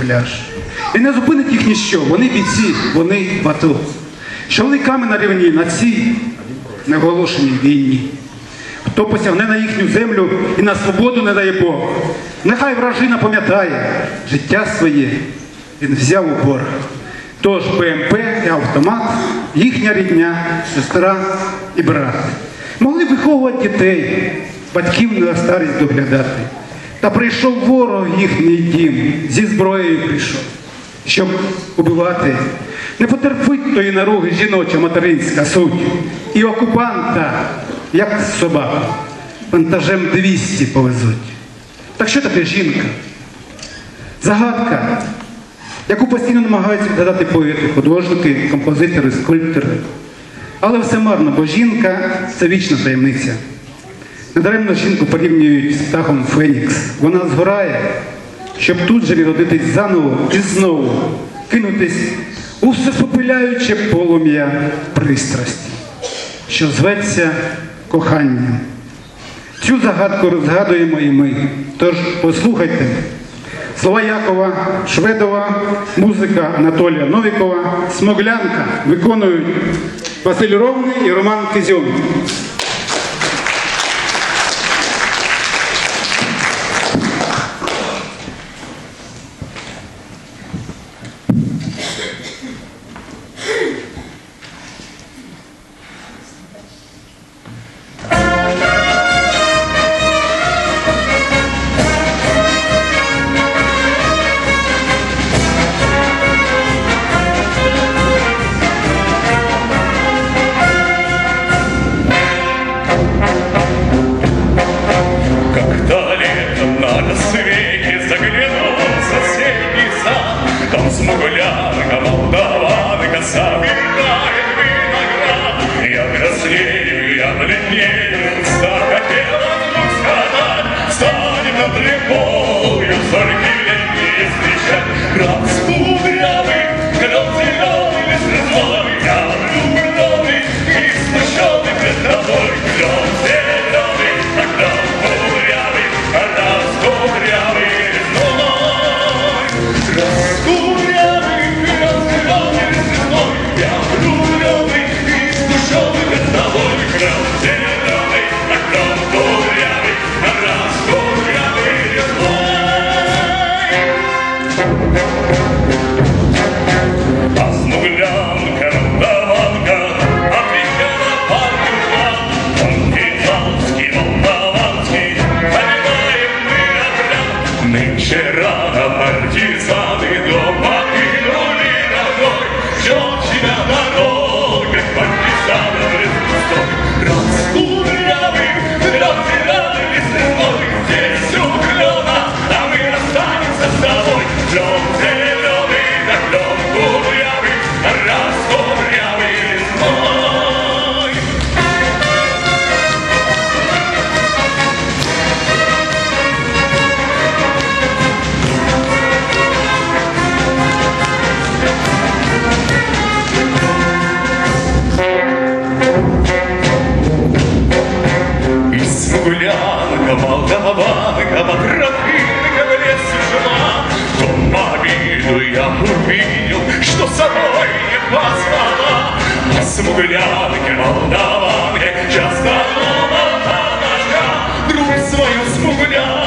камуфляж. І не зупинить їх ніщо, вони бійці, вони в АТО. Що великами на рівні на цій неголошеній війні. Хто посягне на їхню землю і на свободу не дає Бог. Нехай вражина пам'ятає життя своє, він взяв у борг. Тож БМП і автомат, їхня рідня, сестра і брат. Могли виховувати дітей, батьків на старість доглядати. Та прийшов ворог їхній дім, зі зброєю прийшов, щоб убивати. Не потерпить тої наруги жіноча материнська суть. І окупанта, як собаку, вантажем 200 повезуть. Так що таке жінка? Загадка, яку постійно намагаються відгадати поети, художники, композитори, скульптори. Але все марно, бо жінка це вічна таємниця. Недаремно жінку порівнюють з птахом Фенікс. Вона згорає, щоб тут же відродитись заново і знову кинутись у всепопиляюче полум'я пристрасті, що зветься коханням. Цю загадку розгадуємо і ми. Тож послухайте слова Якова Шведова, музика Анатолія Новікова, Смоглянка виконують Василь Ровний і Роман Кизьон. Смуглянка, молдаванка, Матрофинка в лес жила, То обиду я увидел, что собой не позвала. На смуглянке, молдаванке, часто молода ножка. Друг свою смуглянку